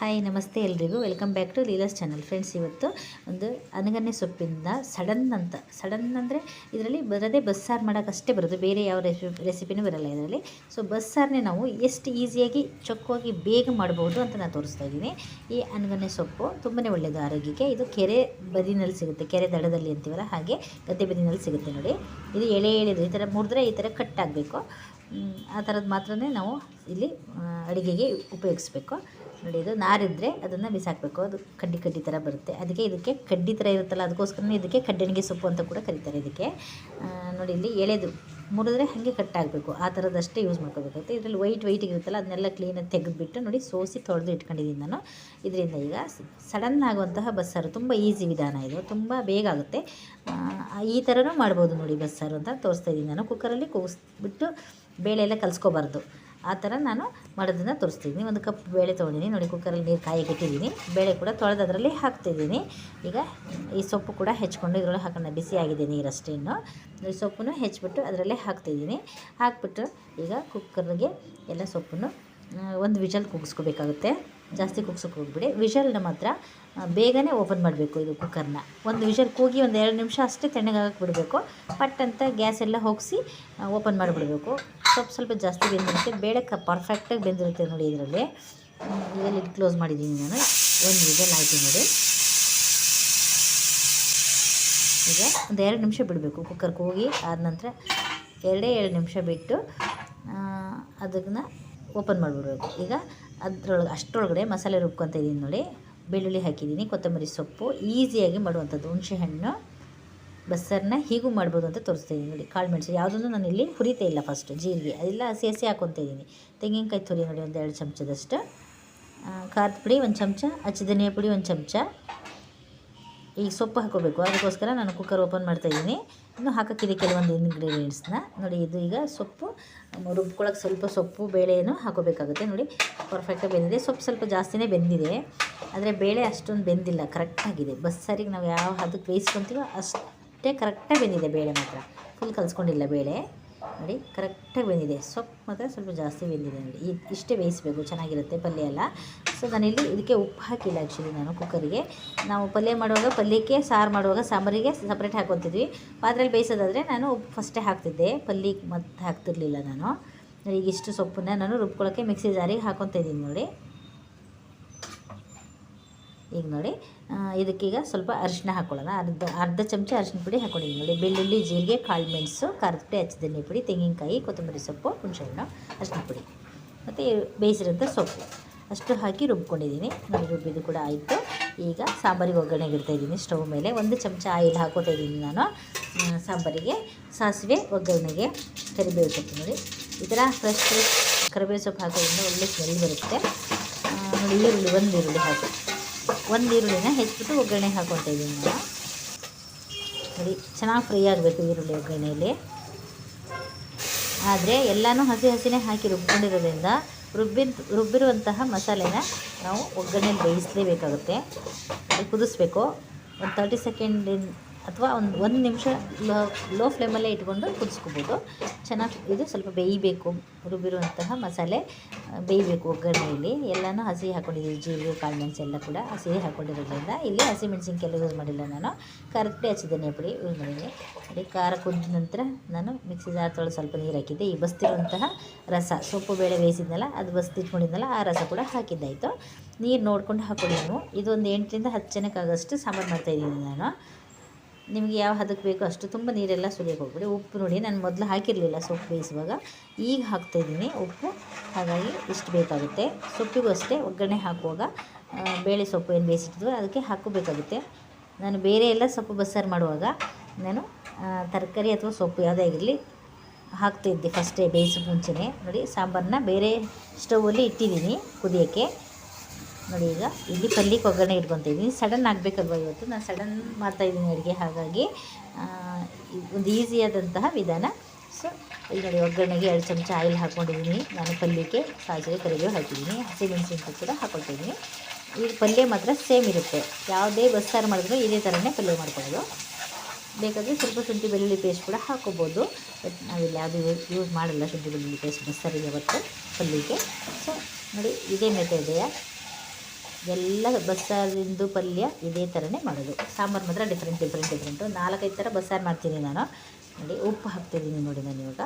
Hi, ನಮಸ್ತೆ ಎಲ್ರಿಗೂ. Welcome back to Leela's channel friends ಇವತ್ತು ಒಂದು ಅನಗನ್ನೆ ಸೊಪ್ಪಿಂದ ಸಡನ್ ಅಂತ. ಸಡನ್ ಅಂದರೆ ಇದರಲ್ಲಿ ಬರೋದೇ ಬಸ್ಸಾರು ಮಾಡೋಕ್ಕಷ್ಟೇ ಬರೋದು. ಬೇರೆ ಯಾವ ರೆಸಿಪಿ ರೆಸಿಪಿನೂ ಬರಲ್ಲ ಇದರಲ್ಲಿ. ಸೊ ಬಸ್ಸಾರನ್ನೇ ನಾವು ಎಷ್ಟು ಈಸಿಯಾಗಿ ಚೊಕ್ಕವಾಗಿ ಬೇಗ ಮಾಡ್ಬೋದು ಅಂತ ನಾನು ತೋರಿಸ್ತಾ ಇದ್ದೀನಿ. ಈ ಅನಗನ್ನೆ ಸೊಪ್ಪು ತುಂಬನೇ ಒಳ್ಳೆಯದು ಆರೋಗ್ಯಕ್ಕೆ. ಇದು ಕೆರೆ ಬದಿನಲ್ಲಿ ಸಿಗುತ್ತೆ. ಕೆರೆ ದಡದಲ್ಲಿ ಅಂತೀವಲ್ಲ, ಹಾಗೆ ಗದ್ದೆ ಬದಿನಲ್ಲಿ ಸಿಗುತ್ತೆ ನೋಡಿ. ಇದು ಎಳೆ ಎಳೆದು ಈ ಥರ ಮುರಿದ್ರೆ ಈ ಥರ ಕಟ್ ಆಗಬೇಕು. ಆ ಥರದ್ದು ಮಾತ್ರನೇ ನಾವು ಇಲ್ಲಿ ಅಡುಗೆಗೆ ಉಪಯೋಗಿಸ್ಬೇಕು. ನೋಡಿ, ಇದು ನಾರಿದ್ರೆ ಅದನ್ನು ಬಿಸಾಕಬೇಕು. ಅದು ಕಡ್ಡಿ ಕಡ್ಡಿ ಥರ ಬರುತ್ತೆ. ಅದಕ್ಕೆ ಇದಕ್ಕೆ ಕಡ್ಡಿ ಥರ ಇರುತ್ತಲ್ಲ, ಅದಕ್ಕೋಸ್ಕರನೇ ಇದಕ್ಕೆ ಕಡ್ಡಣಿಗೆ ಸೊಪ್ಪು ಅಂತ ಕೂಡ ಕರೀತಾರೆ ಇದಕ್ಕೆ. ನೋಡಿ, ಇಲ್ಲಿ ಎಳೆದು ಮುರಿದ್ರೆ ಹಾಗೆ ಕಟ್ ಆಗಬೇಕು. ಆ ಥರದಷ್ಟೇ ಯೂಸ್ ಮಾಡ್ಕೋಬೇಕಾಗುತ್ತೆ ಇದರಲ್ಲಿ ವೈಟ್ ವೈಟ್ ಇರುತ್ತಲ್ಲ, ಅದನ್ನೆಲ್ಲ ಕ್ಲೀನಾಗಿ ತೆಗೆದುಬಿಟ್ಟು ನೋಡಿ, ಸೋಸಿ ತೊಳೆದು ಇಟ್ಕೊಂಡಿದ್ದೀನಿ ನಾನು. ಇದರಿಂದ ಈಗ ಸಡನ್ ಆಗುವಂತಹ ಬಸ್ಸಾರು, ತುಂಬ ಈಸಿ ವಿಧಾನ ಇದು. ತುಂಬ ಬೇಗ ಆಗುತ್ತೆ. ಈ ಥರನೂ ಮಾಡ್ಬೋದು ನೋಡಿ ಬಸ್ಸಾರು ಅಂತ ತೋರಿಸ್ತಾ ಇದ್ದೀನಿ ನಾನು. ಕುಕ್ಕರಲ್ಲಿ ಕೂಗಿಸ್ಬಿಟ್ಟು ಬೇಳೆ ಎಲ್ಲ ಕಲಿಸ್ಕೋಬಾರ್ದು. ಆ ಥರ ನಾನು ಮಾಡೋದನ್ನು ತೋರಿಸ್ತಿದ್ದೀನಿ. ಒಂದು ಕಪ್ ಬೇಳೆ ತೊಗೊಂಡಿದ್ದೀನಿ. ನೋಡಿ ಕುಕ್ಕರಲ್ಲಿ ನೀರು ಕಾಯಿಗೆ ಇಟ್ಟಿದ್ದೀನಿ. ಬೇಳೆ ಕೂಡ ತೊಳೆದು ಅದರಲ್ಲಿ ಹಾಕ್ತಿದ್ದೀನಿ. ಈಗ ಈ ಸೊಪ್ಪು ಕೂಡ ಹೆಚ್ಕೊಂಡು ಇದರೊಳಗೆ ಹಾಕೋಣ. ಬಿಸಿ ಆಗಿದೆ ನೀರಷ್ಟೇ ಇನ್ನು. ಈ ಸೊಪ್ಪನ್ನು ಹೆಚ್ಚಿಬಿಟ್ಟು ಅದರಲ್ಲೇ ಹಾಕ್ತಿದ್ದೀನಿ. ಹಾಕ್ಬಿಟ್ಟು ಈಗ ಕುಕ್ಕರ್ಗೆ ಎಲ್ಲ ಸೊಪ್ಪನ್ನು ಒಂದು ವಿಜಲ್ ಕೂಗಿಸ್ಕೋಬೇಕಾಗುತ್ತೆ. ಜಾಸ್ತಿ ಕುಗ್ಸೋಕೆ ಹೋಗ್ಬಿಡಿ. ವಿಷಲ್ನ ಮಾತ್ರ ಬೇಗನೆ ಓಪನ್ ಮಾಡಬೇಕು ಇದು ಕುಕ್ಕರ್ನ ಒಂದು ವಿಷಲ್ ಕೂಗಿ ಒಂದು ಎರಡು ನಿಮಿಷ ಅಷ್ಟೇ ತಣ್ಣಗಾಗಕ್ಕೆ ಬಿಡಬೇಕು. ಪಟ್ ಅಂತ ಗ್ಯಾಸ್ ಎಲ್ಲ ಹೋಗಿಸಿ ಓಪನ್ ಮಾಡಿಬಿಡಬೇಕು. ಸ್ವಲ್ಪ ಸ್ವಲ್ಪ ಜಾಸ್ತಿ ಬೆಂದಿರುತ್ತೆ. ಬೇಳೆ ಕ ಪರ್ಫೆಕ್ಟಾಗಿ ಬೆಂದಿರುತ್ತೆ ನೋಡಿ ಇದರಲ್ಲಿ. ಇದರಲ್ಲಿ ಕ್ಲೋಸ್ ಮಾಡಿದ್ದೀನಿ ನಾನು. ಒಂದು ವಿಷಲ್ ಆಯಿತು ನೋಡಿ. ಈಗ ಒಂದು ಎರಡು ನಿಮಿಷ ಬಿಡಬೇಕು ಕುಕ್ಕರ್ ಹೋಗಿ ಆದ ನಂತರ. ಎರಡೇ ಎರಡು ನಿಮಿಷ ಬಿಟ್ಟು ಅದನ್ನು ಓಪನ್ ಮಾಡಿಬಿಡ್ಬೇಕು. ಈಗ ಅದರೊಳಗೆ ಅಷ್ಟರೊಳಗಡೆ ಮಸಾಲೆ ರುಬ್ಕೊತ ಇದ್ದೀನಿ ನೋಡಿ. ಬೆಳ್ಳುಳ್ಳಿ ಹಾಕಿದ್ದೀನಿ, ಕೊತ್ತಂಬರಿ ಸೊಪ್ಪು, ಈಸಿಯಾಗಿ ಮಾಡುವಂಥದ್ದು ಹುಣಸೆಹಣ್ಣು ಬಸ್ಸರನ್ನ ಹೀಗೂ ಮಾಡ್ಬೋದು ಅಂತ ತೋರಿಸ್ತಾ ಇದ್ದೀನಿ ನೋಡಿ. ಕಾಳು ಮೆಣಸು ಯಾವುದನ್ನು ನಾನು ಇಲ್ಲಿ ಹುರಿತಾ ಇಲ್ಲ ಫಸ್ಟು ಜೀರಿಗೆ. ಅದೆಲ್ಲ ಹಸಿ ಹಸಿ ಹಾಕ್ಕೊತ ಇದ್ದೀನಿ. ತೆಂಗಿನಕಾಯಿ ತುರಿ ನೋಡಿ ಒಂದು ಎರಡು ಚಮಚದಷ್ಟು ಖಾರದ ಪುಡಿ ಒಂದು ಚಮಚ ಹಚ್ಚಿ ಧನಿಯಾ ಪುಡಿ ಒಂದು ಚಮಚ. ಈಗ ಸೊಪ್ಪು ಹಾಕೋಬೇಕು. ಅದಕ್ಕೋಸ್ಕರ ನಾನು ಕುಕ್ಕರ್ ಓಪನ್ ಮಾಡ್ತಾಯಿದ್ದೀನಿ ಇನ್ನು ಹಾಕೋಕ್ಕಿದೆ ಕೆಲವೊಂದು ಇಂಗ್ರೀಡಿಯೆಂಟ್ಸ್ನ ನೋಡಿ, ಇದು ಈಗ ಸೊಪ್ಪು ರುಬ್ಕೊಳಕ್ಕೆ ಸ್ವಲ್ಪ ಸೊಪ್ಪು ಬೇಳೆಯನ್ನು ಹಾಕೋಬೇಕಾಗುತ್ತೆ. ನೋಡಿ ಪರ್ಫೆಕ್ಟಾಗಿ ಬೆಂದಿದೆ. ಸೊಪ್ಪು ಸ್ವಲ್ಪ ಜಾಸ್ತಿನೇ ಬೆಂದಿದೆ. ಆದರೆ ಬೇಳೆ ಅಷ್ಟೊಂದು ಬೆಂದಿಲ್ಲ. ಕರೆಕ್ಟಾಗಿದೆ ಬಸ್ಸಾರಿಗೆ ನಾವು ಯಾವ ಹದಕ್ಕೆ ಬೇಯಿಸ್ಕೊತೀವೋ ಅಷ್ಟೇ ಕರೆಕ್ಟಾಗಿ ಬೆಂದಿದೆ ಬೇಳೆ ಮಾತ್ರ. ಫುಲ್ ಕಲಿಸ್ಕೊಂಡಿಲ್ಲ ಬೇಳೆ. ನೋಡಿ ಕರೆಕ್ಟಾಗಿ ಬೆಂದಿದೆ. ಸೊಪ್ಪು ಮಾತ್ರ ಸ್ವಲ್ಪ ಜಾಸ್ತಿ ಬೆಂದಿದೆ ನೋಡಿ. ಇಷ್ಟೇ ಬೇಯಿಸಬೇಕು, ಚೆನ್ನಾಗಿರುತ್ತೆ ಪಲ್ಯ ಎಲ್ಲ. ಸೊ ನಾನಿಲ್ಲಿ ಇದಕ್ಕೆ ಉಪ್ಪು ಹಾಕಿಲ್ಲ ಆ್ಯಕ್ಚುಲಿ ನಾನು ಕುಕ್ಕರಿಗೆ ನಾವು ಪಲ್ಯ ಮಾಡುವಾಗ ಪಲ್ಯಕ್ಕೆ, ಸಾರು ಮಾಡುವಾಗ ಸಾಂಬಾರಿಗೆ ಸಪ್ರೇಟ್ ಹಾಕೊತಿದ್ವಿ. ಪಾತ್ರೆಯಲ್ಲಿ ಬೇಯಿಸೋದಾದರೆ ನಾನು ಉಪ್ಪು ಫಸ್ಟೇ ಹಾಕ್ತಿದ್ದೆ. ಪಲ್ಯಕ್ಕೆ ಮತ್ತೆ ಹಾಕ್ತಿರ್ಲಿಲ್ಲ ನಾನು. ಈಗ ಇಷ್ಟು ಸೊಪ್ಪನ್ನ ನಾನು ರುಬ್ಕೊಳ್ಳೋಕ್ಕೆ ಮಿಕ್ಸಿ ಜಾರಿಗೆ ಹಾಕೊತಾ ಇದ್ದೀನಿ ನೋಡಿ. ಈಗ ನೋಡಿ ಇದಕ್ಕೀಗ ಸ್ವಲ್ಪ ಅರಿಶಿನ ಹಾಕ್ಕೊಳ್ಳೋಣ ಅರ್ಧ ಅರ್ಧ ಚಮಚ ಅರಿಶಿನ ಪುಡಿ ಹಾಕ್ಕೊಂಡಿದ್ದೀನಿ ನೋಡಿ, ಬೆಳ್ಳುಳ್ಳಿ, ಜೀರಿಗೆ, ಕಾಳು ಮೆಣಸು, ಖಾರದ ಪುಡಿ ಪುಡಿ, ತೆಂಗಿನಕಾಯಿ, ಕೊತ್ತಂಬರಿ ಸೊಪ್ಪು, ಹುಣಸೆಹಣ್ಣು ಅರಿಶಿನ ಪುಡಿ ಮತ್ತು ಬೇಯಿಸಿರೋಂಥ ಸೊಪ್ಪು. ಅಷ್ಟು ಹಾಕಿ ರುಬ್ಕೊಂಡಿದ್ದೀನಿ. ನೋಡಿ, ರುಬ್ಬಿದ್ದು ಕೂಡ ಆಯಿತು. ಈಗ ಸಾಂಬಾರಿಗೆ ಒಗ್ಗರಣೆಗೆ ಇಡ್ತಾಯಿದ್ದೀನಿ ಸ್ಟವ್ ಮೇಲೆ ಒಂದು ಚಮಚ ಆಯಿಲ್ ಹಾಕೋತಾ ಇದ್ದೀನಿ ನಾನು. ಸಾಂಬಾರಿಗೆ, ಸಾಸಿವೆ, ಒಗ್ಗರಣೆಗೆ ಕರಿಬೇವು ಸೊಪ್ಪು ನೋಡಿ. ಈ ಥರ ಫ್ರೆಶ್ ಫ್ರೆಶ್ ಕರಿಬೇವು ಸೊಪ್ಪು ಹಾಕೋದ್ರಿಂದ ಒಳ್ಳೆ ಸ್ಮೆಲ್ ಬರುತ್ತೆ. ಈರುಳ್ಳಿ, ಒಂದು ಈರುಳ್ಳಿ ಹಾಕಿ. ಒಂದು ಈರುಳ್ಳಿನ ಹೆಚ್ಚಿಬಿಟ್ಟು ಒಗ್ಗರಣೆ ಹಾಕ್ಕೊತಾ ಇದ್ದೀನಿ ನಾನು. ನೋಡಿ, ಚೆನ್ನಾಗಿ ಫ್ರೈ ಆಗಬೇಕು ಈರುಳ್ಳಿ ಒಗ್ಗರಣೆಯಲ್ಲಿ ಆದರೆ ಎಲ್ಲನೂ ಹಸಿ ಹಸಿನೇ ಹಾಕಿ ರುಬ್ಕೊಂಡಿರೋದ್ರಿಂದ ರುಬ್ಬಿದ, ರುಬ್ಬಿರುವಂತಹ ಮಸಾಲೆನ ನಾವು ಒಗ್ಗರಣೆಯಲ್ಲಿ ಬೇಯಿಸಲೇಬೇಕಾಗುತ್ತೆ. ಕುದಿಸ್ಬೇಕು. ಒಂದು ತರ್ಟಿ ಸೆಕೆಂಡಿನ ಅಥವಾ ಒಂದು ಒಂದು ನಿಮಿಷ ಲೋ ಲೋ ಫ್ಲೇಮಲ್ಲೇ ಇಟ್ಕೊಂಡು ಕುದಿಸ್ಕೋಬೋದು. ಚೆನ್ನಾಗಿ ಇದು ಸ್ವಲ್ಪ ಬೇಯಬೇಕು, ರುಬ್ಬಿರುವಂತಹ ಮಸಾಲೆ ಬೇಯಬೇಕು ಒಗ್ಗರಣೆಯಲ್ಲಿ. ಎಲ್ಲನೂ ಹಸಿ ಹಾಕ್ಕೊಂಡಿದ್ದೀವಿ ಜೀರಿಗೆ, ಕಾಳು ಮೆಣಸು ಎಲ್ಲ ಕೂಡ ಹಸಿ ಹಾಕ್ಕೊಂಡಿರೋದ್ರಿಂದ ಇಲ್ಲಿ ಹಸಿ ಮೆಣಸಿನ್ಕಾಯಿ ಯೂಸ್ ಮಾಡಿಲ್ಲ ನಾನು. ಖಾರದ ಹಚ್ಚಿದ್ದೇನೆ ಪುಡಿ ಯೂಸ್ ಮಾಡಿದ್ದೀನಿ ಅದೇ ಖಾರ ಕುದ್ದ ನಂತರ ನಾನು ಮಿಕ್ಸಿ ಜಾರ್ ಸ್ವಲ್ಪ ನೀರು ಹಾಕಿದ್ದೆ. ಈ ಬಸ್ತಿರುವಂತಹ ರಸ, ಸೊಪ್ಪು ಬೇಳೆ ಬೇಯಿಸಿದ್ನಲ್ಲ, ಅದು ಬಸ್ತಿಟ್ಕೊಂಡಿದ್ನಲ್ಲ ಆ ರಸ ಕೂಡ ಹಾಕಿದ್ದಾಯಿತು. ನೀರು ನೋಡ್ಕೊಂಡು ಹಾಕ್ಕೊಳ್ಳಿ ಇದೊಂದು ಎಂಟರಿಂದ ಹತ್ತು ಜನಕ್ಕಾಗಷ್ಟು ಸಾಂಬಾರು ಮಾಡ್ತಾಯಿದ್ದೀನಿ ನಾನು. ನಿಮಗೆ ಯಾವ ಹದಕ್ಕೆ ಬೇಕೋ ಅಷ್ಟು ತುಂಬ ನೀರೆಲ್ಲ ಸುಲಿಯೋಕೆ ಹೋಗ್ಬಿಡಿ. ಉಪ್ಪು ನೋಡಿ, ನಾನು ಮೊದಲು ಹಾಕಿರಲಿಲ್ಲ ಸೊಪ್ಪು ಬೇಯಿಸುವಾಗ. ಈಗ ಹಾಕ್ತಾಯಿದ್ದೀನಿ ಉಪ್ಪು. ಹಾಗಾಗಿ ಇಷ್ಟು ಬೇಕಾಗುತ್ತೆ. ಸೊಪ್ಪಿಗೂ ಅಷ್ಟೇ, ಒಗ್ಗರಣೆ ಹಾಕುವಾಗ ಬೇಳೆ ಸೊಪ್ಪು ಏನು ಬೇಯಿಸಿಟ್ಟಿದ್ವೋ ಅದಕ್ಕೆ ಹಾಕೋಬೇಕಾಗುತ್ತೆ. ನಾನು ಬೇರೆ ಎಲ್ಲ ಸೊಪ್ಪು ಬಸ್ಸಾರು ಮಾಡುವಾಗ ನಾನು ತರಕಾರಿ ಅಥವಾ ಸೊಪ್ಪು ಯಾವುದೇ ಆಗಿರಲಿ ಹಾಕ್ತಾಯಿದ್ದೆ ಫಸ್ಟೇ ಬೇಯಿಸೋ ಮುಂಚೆನೇ. ನೋಡಿ ಸಾಂಬಾರನ್ನ ಬೇರೆ ಸ್ಟೌವಲ್ಲಿ ಇಟ್ಟಿದ್ದೀನಿ ಕುದಿಯೋಕ್ಕೆ. ನೋಡಿ ಈಗ ಇಲ್ಲಿ ಪಲ್ಯಕ್ಕೆ ಒಗ್ಗರಣೆ ಇಟ್ಕೊತಿದ್ದೀನಿ ಸಡನ್ ಆಗಬೇಕಲ್ವ ಇವತ್ತು? ನಾನು ಸಡನ್ ಮಾಡ್ತಾಯಿದ್ದೀನಿ ಅಡುಗೆ. ಹಾಗಾಗಿ ಒಂದು ಈಸಿಯಾದಂತಹ ವಿಧಾನ. ಸೊ ಈಗ ನೋಡಿ ಒಗ್ಗರಣೆಗೆ ಎರಡು ಚಮಚ ಆಯಿಲ್ ಹಾಕ್ಕೊಂಡಿದ್ದೀನಿ ನಾನು ಪಲ್ಯಕ್ಕೆ ಸಾಸಿವೆ, ಕರಿಬೇವು ಹಾಕಿದ್ದೀನಿ. ಹಸಿಮೆಣಸಿನ್ಕಾಯಿ ಕೂಡ ಹಾಕ್ಕೊಳ್ತಿದ್ದೀನಿ ಈಗ ಪಲ್ಯ ಮಾತ್ರ ಸೇಮ್ ಇರುತ್ತೆ. ಯಾವುದೇ ಬಸ್ಸಾರು ಮಾಡಿದ್ರು ಇದೇ ಥರನೇ ಪಲ್ಯ ಮಾಡ್ಕೊಳ್ಳೋದು. ಬೇಕಾದರೆ ಸ್ವಲ್ಪ ಶುಂಠಿ ಬೆಳ್ಳುಳ್ಳಿ ಪೇಸ್ಟ್ ಕೂಡ ಹಾಕೋಬೋದು. ಬಟ್ ನಾವಿಲ್ಲಿ ಯಾವುದು ಯೂಸ್ ಮಾಡಲ್ಲ ಶುಂಠಿ ಬೆಳ್ಳುಳ್ಳಿ ಪೇಸ್ಟ್ ಬಸ್ಸಾರಿಗೆ ಅವತ್ತು ಪಲ್ಯಕ್ಕೆ ಸೊ ನೋಡಿ ಇದೇ ಮೆಥಡ್ ಎಲ್ಲ ಬಸ್ಸಾರಿಂದು ಪಲ್ಯ ಇದೇ ಥರನೇ ಮಾಡೋದು. ಸಾಂಬಾರು ಮಾತ್ರ ಡಿಫ್ರೆಂಟ್ ಡಿಫ್ರೆಂಟ್ ಡಿಫ್ರೆಂಟು ನಾಲ್ಕೈದು ಥರ ಬಸ್ಸಾರು ಮಾಡ್ತೀನಿ ನಾನು. ನೋಡಿ ಉಪ್ಪು ಹಾಕ್ತಿದ್ದೀನಿ ನೋಡಿ ನಾನು ಇವಾಗ.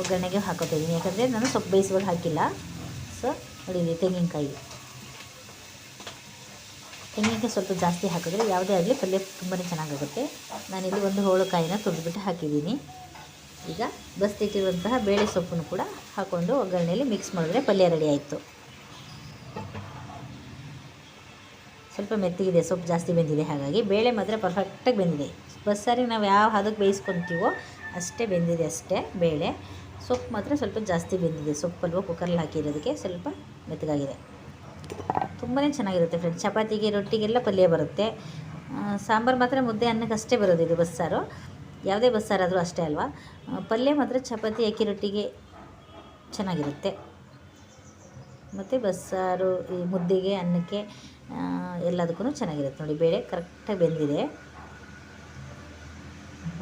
ಒಗ್ಗರಣೆಗೆ ಹಾಕೋತಿದ್ದೀನಿ ಯಾಕಂದರೆ ನಾನು ಸೊಪ್ಪು ಬೇಯಿಸುವಾಗ ಹಾಕಿಲ್ಲ. ಸೊ ನೋಡಿ ತೆಂಗಿನಕಾಯಿ. ತೆಂಗಿನಕಾಯಿ ಸ್ವಲ್ಪ ಜಾಸ್ತಿ ಹಾಕಿದ್ರೆ ಯಾವುದೇ ಆಗಲಿ ಪಲ್ಯ ತುಂಬಾ ಚೆನ್ನಾಗಾಗುತ್ತೆ. ನಾನಿಲ್ಲಿ ಒಂದು ಹೋಳುಕಾಯಿನ ತುರಿದ್ಬಿಟ್ಟು ಹಾಕಿದ್ದೀನಿ. ಈಗ ಬಸ್ತಿಟ್ಟಿರುವಂತಹ ಬೇಳೆ ಸೊಪ್ಪನ್ನು ಕೂಡ ಹಾಕ್ಕೊಂಡು ಒಗ್ಗರಣೆಯಲ್ಲಿ ಮಿಕ್ಸ್ ಮಾಡಿದ್ರೆ ಪಲ್ಯ ರೆಡಿ ಆಯಿತು. ಸ್ವಲ್ಪ ಮೆತ್ತಗಿದೆ, ಸೊಪ್ಪು ಜಾಸ್ತಿ ಬೆಂದಿದೆ, ಹಾಗಾಗಿ ಬೇಳೆ ಮಾತ್ರ ಪರ್ಫೆಕ್ಟಾಗಿ ಬೆಂದಿದೆ. ಬಸ್ಸಾರಿಗೆ ನಾವು ಯಾವ ಹದಕ್ಕೆ ಬೇಯಿಸ್ಕೊತೀವೋ ಅಷ್ಟೇ ಬೆಂದಿದೆ ಅಷ್ಟೇ ಬೇಳೆ. ಸೊಪ್ಪು ಮಾತ್ರ ಸ್ವಲ್ಪ ಜಾಸ್ತಿ ಬೆಂದಿದೆ ಸೊಪ್ಪಲ್ವ ಕುಕ್ಕರಲ್ಲಿ ಹಾಕಿರೋದಕ್ಕೆ ಸ್ವಲ್ಪ ಮೆತ್ತಗಾಗಿದೆ. ತುಂಬಾ ಚೆನ್ನಾಗಿರುತ್ತೆ ಫ್ರೆಂಡ್ಸ್ ಚಪಾತಿಗೆ, ರೊಟ್ಟಿಗೆಲ್ಲ ಪಲ್ಯ ಬರುತ್ತೆ. ಸಾಂಬಾರು ಮಾತ್ರ ಮುದ್ದೆ ಅನ್ನಕ್ಕೆ ಅಷ್ಟೇ ಬರೋದು ಇದು ಬಸ್ಸಾರು ಯಾವುದೇ ಬಸ್ಸಾರಾದರೂ ಅಷ್ಟೇ ಅಲ್ವಾ? ಪಲ್ಯ ಮಾತ್ರ ಚಪಾತಿ, ಅಕ್ಕಿ ರೊಟ್ಟಿಗೆ ಚೆನ್ನಾಗಿರುತ್ತೆ. ಮತ್ತು ಬಸ್ಸಾರು, ಈ ಮುದ್ದೆಗೆ, ಅನ್ನಕ್ಕೆ ಎಲ್ಲದಕ್ಕೂ ಚೆನ್ನಾಗಿರುತ್ತೆ. ನೋಡಿ, ಬೇಳೆ ಕರೆಕ್ಟಾಗಿ ಬೆಂದಿದೆ.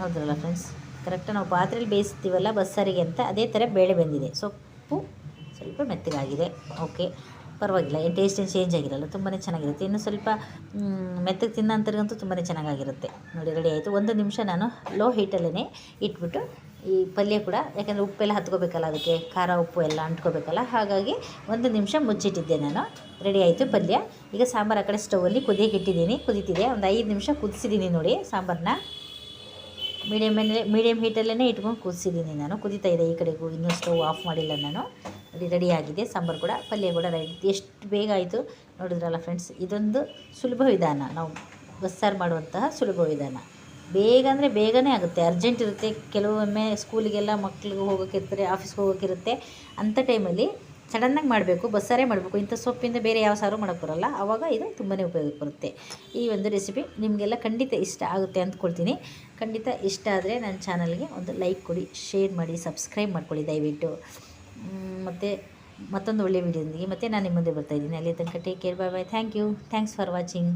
ಹೌದ್ರಲ್ಲ ಫ್ರೆಂಡ್ಸ್ ಕರೆಕ್ಟಾಗಿ ನಾವು ಪಾತ್ರೆಯಲ್ಲಿ ಬೇಯಿಸ್ತೀವಲ್ಲ ಬಸ್ಸಾರಿಗೆ ಅಂತ, ಅದೇ ಥರ ಬೇಳೆ ಬೆಂದಿದೆ. ಸೊಪ್ಪು ಸ್ವಲ್ಪ ಮೆತ್ತಗಾಗಿದೆ. ಓಕೆ ಪರವಾಗಿಲ್ಲ ಏನು ಟೇಸ್ಟ್ ಏನು ಚೇಂಜ್ ಆಗಿರಲ್ಲ ತುಂಬಾ ಚೆನ್ನಾಗಿರುತ್ತೆ. ಇನ್ನು ಸ್ವಲ್ಪ ಮೆತ್ತಗೆ ತಿನ್ನೋಂಥವ್ರಿಗಂತೂ ತುಂಬಾ ಚೆನ್ನಾಗಾಗಿರುತ್ತೆ. ನೋಡಿ ರೆಡಿ ಆಯಿತು. ಒಂದು ನಿಮಿಷ ನಾನು ಲೋ ಹೀಟಲ್ಲೇ ಇಟ್ಬಿಟ್ಟು ಈ ಪಲ್ಯ ಕೂಡ, ಯಾಕಂದರೆ ಉಪ್ಪೆಲ್ಲ ಹತ್ಕೋಬೇಕಲ್ಲ ಅದಕ್ಕೆ, ಖಾರ, ಉಪ್ಪು ಎಲ್ಲ ಅಂಟ್ಕೋಬೇಕಲ್ಲ, ಹಾಗಾಗಿ ಒಂದು ನಿಮಿಷ ಮುಚ್ಚಿಟ್ಟಿದ್ದೆ ನಾನು. ರೆಡಿ ಆಯಿತು ಪಲ್ಯ. ಈಗ ಸಾಂಬಾರು ಆ ಕಡೆ ಸ್ಟೌವಲ್ಲಿ ಕುದಿಯಕ್ಕೆ ಇಟ್ಟಿದ್ದೀನಿ. ಕುದಿತಿದೆ. ಒಂದು ಐದು ನಿಮಿಷ ಕುದಿಸಿದ್ದೀನಿ ನೋಡಿ ಸಾಂಬಾರನ್ನ ಮೀಡಿಯಮಲ್ಲೇ ಮೀಡಿಯಮ್ ಹೀಟಲ್ಲೇ ಇಟ್ಕೊಂಡು ಕುದಿಸಿದ್ದೀನಿ ನಾನು. ಕುದೀತಾ ಇದೆ ಈ ಕಡೆಗೂ, ಇನ್ನೂ ಸ್ಟವ್ ಆಫ್ ಮಾಡಿಲ್ಲ ನಾನು. ರೆಡಿ ಆಗಿದೆ. ಸಾಂಬಾರು ಕೂಡ, ಪಲ್ಯ ಕೂಡ ರೆಡಿ ಎಷ್ಟು ಬೇಗ ಆಯಿತು ನೋಡಿದ್ರಲ್ಲ ಫ್ರೆಂಡ್ಸ್ ಇದೊಂದು ಸುಲಭ ವಿಧಾನ. ನಾವು ಬಸ್ಸಾರು ಮಾಡುವಂತಹ ಸುಲಭ ವಿಧಾನ. ಬೇಗ ಅಂದರೆ ಬೇಗನೆ ಆಗುತ್ತೆ. ಅರ್ಜೆಂಟ್ ಇರುತ್ತೆ. ಕೆಲವೊಮ್ಮೆ ಸ್ಕೂಲಿಗೆಲ್ಲ ಮಕ್ಳಿಗೆ ಹೋಗೋಕ್ಕಿರ್ತಾರೆ ಆಫೀಸ್ಗೆ ಹೋಗೋಕ್ಕಿರುತ್ತೆ ಅಂಥ ಟೈಮಲ್ಲಿ ಸಡನ್ನಾಗಿ ಮಾಡಬೇಕು, ಬಸ್ಸಾರೇ ಮಾಡಬೇಕು. ಇಂಥ ಸೊಪ್ಪಿಂದ ಬೇರೆ ಯಾವ ಸಾರು ಮಾಡೋಕ್ಕೆ ಬರಲ್ಲ. ಆವಾಗ ಇದು ತುಂಬಾ ಉಪಯೋಗಕ್ಕೆ ಬರುತ್ತೆ. ಈ ಒಂದು ರೆಸಿಪಿ ನಿಮಗೆಲ್ಲ ಖಂಡಿತ ಇಷ್ಟ ಆಗುತ್ತೆ ಅಂದ್ಕೊಳ್ತೀನಿ. ಖಂಡಿತ ಇಷ್ಟ ಆದರೆ ನನ್ನ ಚಾನಲ್ಗೆ ಒಂದು ಲೈಕ್ ಕೊಡಿ ಶೇರ್ ಮಾಡಿ ಸಬ್ಸ್ಕ್ರೈಬ್ ಮಾಡ್ಕೊಳ್ಳಿ ದಯವಿಟ್ಟು. ಮತ್ತು ಮತ್ತೊಂದು ಒಳ್ಳೆಯ ವೀಡಿಯೋದೊಂದಿಗೆ ಮತ್ತೆ ನಾನು ನಿಮ್ಮ ಮುಂದೆ ಬರ್ತಾಯಿದ್ದೀನಿ ಅಲ್ಲಿ ತನಕ take care bye bye thank you thanks for watching